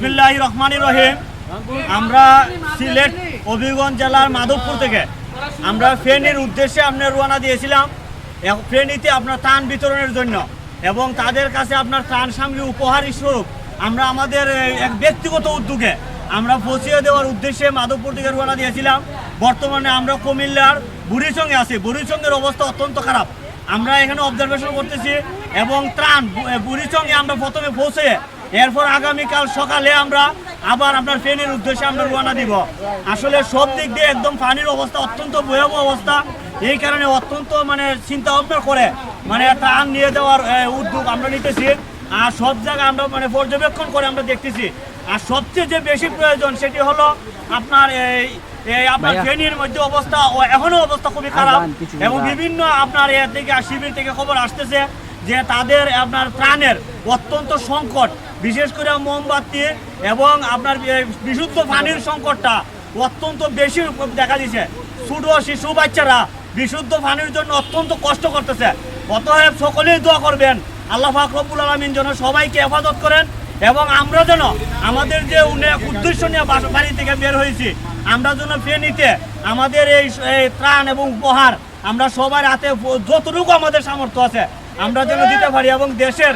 রহমান রহিম আমরা সিলেট হবিগঞ্জ জেলার মাধবপুর থেকে। আমরা ফেনীর উদ্দেশ্যে আপনার রওনা দিয়েছিলাম। ফেনীতে আপনার ত্রাণ বিতরণের জন্য এবং তাদের কাছে আপনার ত্রাণ সামগ্রী উপহার স্বরূপ আমরা আমাদের এক ব্যক্তিগত উদ্যোগে আমরা পৌঁছিয়ে দেওয়ার উদ্দেশ্যে মাধবপুর থেকে রওনা দিয়েছিলাম। বর্তমানে আমরা কুমিল্লার বুড়িচঙ্গে আছি। বুড়িচঙ্গের অবস্থা অত্যন্ত খারাপ। আমরা এখানে অবজারভেশন করতেছি এবং ত্রাণ বুড়িচঙ্গে আমরা প্রথমে পৌঁছে এরপর আগামীকাল সকালে আমরা আবার আপনার ফেনীর উদ্দেশ্যে আমরা রোয়ানা দিব। আসলে সব দিক দিয়ে একদম পানির অবস্থা অত্যন্ত ভয়াবহ অবস্থা। এই কারণে অত্যন্ত মানে চিন্তা ভাবনা করে মানে ত্রাণ নিয়ে দেওয়ার উদ্যোগ আমরা নিতেছি। আর সব জায়গায় আমরা মানে পর্যবেক্ষণ করে আমরা দেখতেছি। আর সবচেয়ে যে বেশি প্রয়োজন সেটি হলো আপনার এই এই আপনার ফেনীর মধ্যে অবস্থা এখনও অবস্থা খুবই খারাপ এবং বিভিন্ন আপনার এর থেকে শিবির থেকে খবর আসতেছে। যে তাদের আপনার প্রাণের অত্যন্ত সংকট, বিশেষ করে মোমবাতি এবং আপনার বিশুদ্ধ পানির সংকটটা অত্যন্ত বেশি দেখা দিছে। ছোট শিশু বাচ্চারা বিশুদ্ধ পানির জন্য অত্যন্ত কষ্ট করতেছে। অতএব সকলেই দোয়া করবেন, আল্লাহ পাক রব্বুল আলমিন যেন সবাইকে হেফাজত করেন এবং আমরা যেন আমাদের যে উদ্দেশ্য নিয়ে বাড়ি থেকে বের হয়েছি, আমরা যেন ফেনীতে আমাদের এই ত্রাণ এবং উপহার আমরা সবার হাতে, যতটুকু আমাদের সামর্থ্য আছে আমরা যেন দিতে পারি এবং দেশের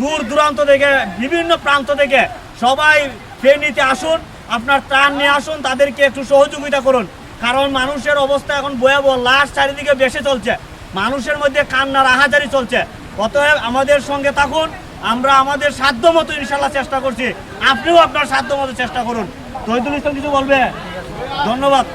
দূর দূরান্ত থেকে, বিভিন্ন প্রান্ত থেকে সবাই ফেনীতে আসুন, আপনার ত্রাণ নিয়ে আসুন, তাদেরকে একটু সহযোগিতা করুন। কারণ মানুষের অবস্থা এখন ভয়াবহ, লাশ চারিদিকে বেশি চলছে। মানুষের মধ্যে কান্নার আহাজারি চলছে। অতএব আমাদের সঙ্গে থাকুন, আমরা আমাদের সাধ্য মতো ইনশাল্লাহ চেষ্টা করছি। আপনিও আপনার সাধ্য মতো চেষ্টা করুন। তহিদুল ইসলাম কিছু বলবে? ধন্যবাদ।